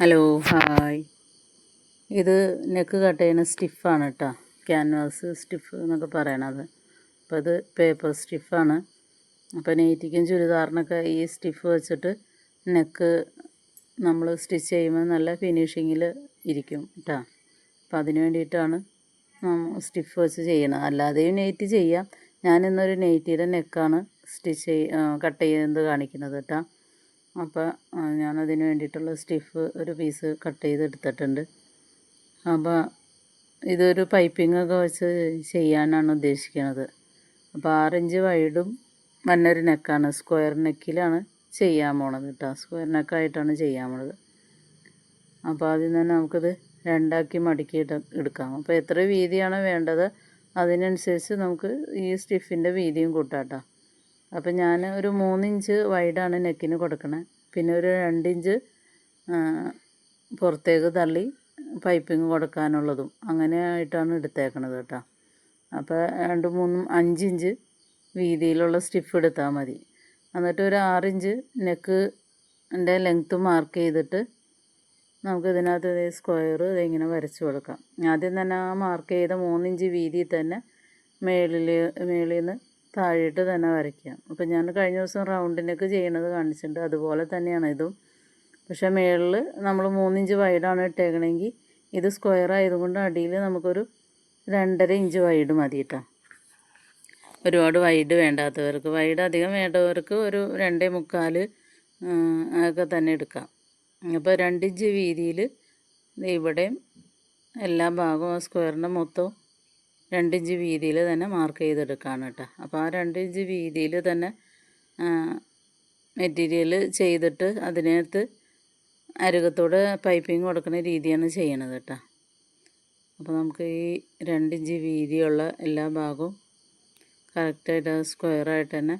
Hello hi ഇത് neck cut ചെയ്യുന്ന സ്റ്റിഫാണ് കേട്ടോ ക്യാൻവാസ് സ്റ്റിഫ് എന്നൊക്കെ പറയണത്. അപ്പോൾ ഇത് പേപ്പർ സ്റ്റിഫാണ് അപ്പോൾ നെയ്റ്റിക്കും ചുരിദാറിനൊക്കെ ഈ സ്റ്റിഫ് വെച്ചിട്ട് നെക്ക് നമ്മൾ സ്റ്റിച്ച് ചെയ്യുമ്പോൾ നല്ല ഫിനിഷിങ്ങിൽ ഇരിക്കും കേട്ടോ അപ്പോൾ അതിന് വേണ്ടിയിട്ടാണ് സ്റ്റിഫ് വെച്ച് ചെയ്യണത്. അല്ലാതെയും നെയ്റ്റ് ചെയ്യാം. ഞാനിന്നൊരു നെയ്റ്റിയുടെ നെക്കാണ് സ്റ്റിച്ച് കട്ട് ചെയ്യുന്നത് കാണിക്കുന്നത് കേട്ടോ അപ്പോൾ ഞാനതിന് വേണ്ടിയിട്ടുള്ള സ്റ്റിഫ് ഒരു പീസ് കട്ട് ചെയ്ത് എടുത്തിട്ടുണ്ട് അപ്പോൾ ഇതൊരു പൈപ്പിംഗ് ഒക്കെ വെച്ച് ചെയ്യാനാണ് ഉദ്ദേശിക്കുന്നത് അപ്പോൾ ആറിഞ്ച് വൈഡും വന്നൊരു നെക്കാണ്. സ്ക്വയർ നെക്കിലാണ് ചെയ്യാൻ പോണത് കേട്ടോ സ്ക്വയർ നെക്കായിട്ടാണ് ചെയ്യാൻ പോണത്. അപ്പോൾ ആദ്യം തന്നെ നമുക്കിത് രണ്ടാക്കി മടക്കി എടുക്കാം. അപ്പോൾ എത്ര വീതിയാണ് വേണ്ടത് അതിനനുസരിച്ച് നമുക്ക് ഈ സ്റ്റിഫിന്റെ വീതിയും കൂട്ടാം കേട്ടോ അപ്പോൾ ഞാൻ ഒരു മൂന്നിഞ്ച് വൈഡാണ് നെക്കിന് കൊടുക്കണേ. പിന്നെ ഒരു രണ്ടിഞ്ച് പുറത്തേക്ക് തള്ളി പൈപ്പിങ് കൊടുക്കാനുള്ളതും അങ്ങനെ ആയിട്ടാണ് എടുത്തേക്കണത് കേട്ടോ. അപ്പോൾ രണ്ട് മൂന്നും അഞ്ചിഞ്ച് വീതിയിലുള്ള സ്റ്റിഫ് എടുത്താൽ മതി. എന്നിട്ട് ഒരു ആറിഞ്ച് നെക്ക് എന്റെ ലെങ്ത്ത് മാർക്ക് ചെയ്തിട്ട് നമുക്ക് ഇതിനകത്ത് സ്ക്വയർ ഇതിങ്ങനെ വരച്ച് കൊടുക്കാം. ആദ്യം തന്നെ ആ മാർക്ക് ചെയ്ത മൂന്നിഞ്ച് വീതിയിൽ തന്നെ മേളിൽ മേളിൽ നിന്ന് താഴോട്ട് തന്നെ വരയ്ക്കാം. അപ്പം ഞാൻ കഴിഞ്ഞ ദിവസം റൗണ്ടിനൊക്കെ ചെയ്യണത് കാണിച്ചിട്ടുണ്ട്. അതുപോലെ തന്നെയാണ് ഇതും. പക്ഷേ മേളിൽ നമ്മൾ മൂന്നിഞ്ച് വൈഡാണ് ഇട്ടേക്കണമെങ്കിൽ ഇത് സ്ക്വയർ ആയതുകൊണ്ട് അടിയിൽ നമുക്കൊരു രണ്ടര ഇഞ്ച് വൈഡ് മതി കേട്ടോ ഒരുപാട് വൈഡ് വേണ്ടാത്തവർക്ക്. വൈഡ് അധികം വേണ്ടവർക്ക് ഒരു രണ്ടേ മുക്കാൽ ഒക്കെ തന്നെ എടുക്കാം. അപ്പോൾ രണ്ടിഞ്ച് വീതിയിൽ ഇവിടെയും എല്ലാ ഭാഗവും സ്ക്വയറിന്റെ മൊത്തവും രണ്ടിഞ്ച് വീതിയിൽ തന്നെ മാർക്ക് ചെയ്തെടുക്കുകയാണ് കേട്ടോ. അപ്പോൾ ആ രണ്ടിഞ്ച് വീതിയിൽ തന്നെ മെറ്റീരിയൽ ചെയ്തിട്ട് അതിനകത്ത് അരുകത്തോടെ പൈപ്പിംഗ് കൊടുക്കുന്ന രീതിയാണ് ചെയ്യണത് കേട്ടോ. അപ്പോൾ നമുക്ക് ഈ രണ്ടിഞ്ച് വീതിയുള്ള എല്ലാ ഭാഗവും കറക്റ്റായിട്ട് സ്ക്വയറായിട്ട് തന്നെ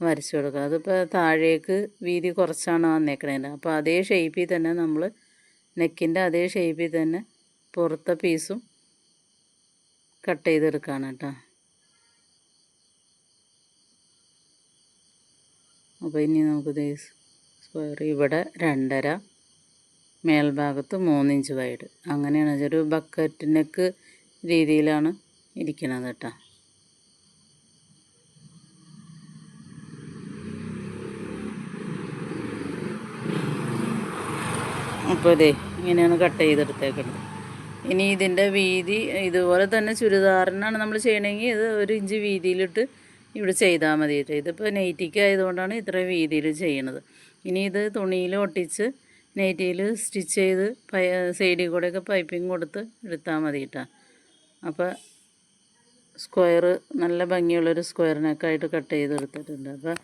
വരച്ചു കൊടുക്കുക. അതിപ്പോൾ താഴേക്ക് വീതി കുറച്ചാണ് വന്നേക്കണേന്റെ അപ്പോൾ അതേ ഷേപ്പിൽ തന്നെ നമ്മൾ നെക്കിന്റെ അതേ ഷേപ്പിൽ തന്നെ പുറത്തെ പീസും കട്ട് ചെയ്തെടുക്കുകയാണ് കേട്ടോ അപ്പോൾ ഇനി നമുക്ക് സ്ക്വയർ ഇവിടെ രണ്ടര മേൽഭാഗത്ത് മൂന്നിഞ്ച് വൈഡ്. അങ്ങനെയാണ് ഒരു ബക്കറ്റ് നെക്ക് രീതിയിലാണ് ഇരിക്കുന്നത് കേട്ടോ അപ്പോൾ ഇതേ ഇങ്ങനെയാണ് കട്ട് ചെയ്തെടുത്തേക്കുന്നത് ഇനി ഇതിന്റെ വീതി ഇതുപോലെ തന്നെ ചുരിദാറിനാണ് നമ്മൾ ചെയ്യണമെങ്കിൽ ഇത് ഒരു ഇഞ്ച് വീതിയിലിട്ട് ഇവിടെ ചെയ്താൽ മതി. ഇതിപ്പോൾ നെയ്റ്റിക്ക് ആയതുകൊണ്ടാണ് ഇത്രയും വീതിയിൽ ചെയ്യണത്. ഇനി ഇത് തുണിയിൽ ഒട്ടിച്ച് നെയ്റ്റിയിൽ സ്റ്റിച്ച് ചെയ്ത് പൈ സൈഡിൽ കൂടെയൊക്കെ പൈപ്പിംഗ് കൊടുത്ത് എടുത്താൽ മതി കേട്ടോ. അപ്പോൾ സ്ക്വയർ നല്ല ഭംഗിയുള്ളൊരു സ്ക്വയറിനൊക്കെ ആയിട്ട് കട്ട് ചെയ്ത് എടുത്തിട്ടുണ്ട് അപ്പോൾ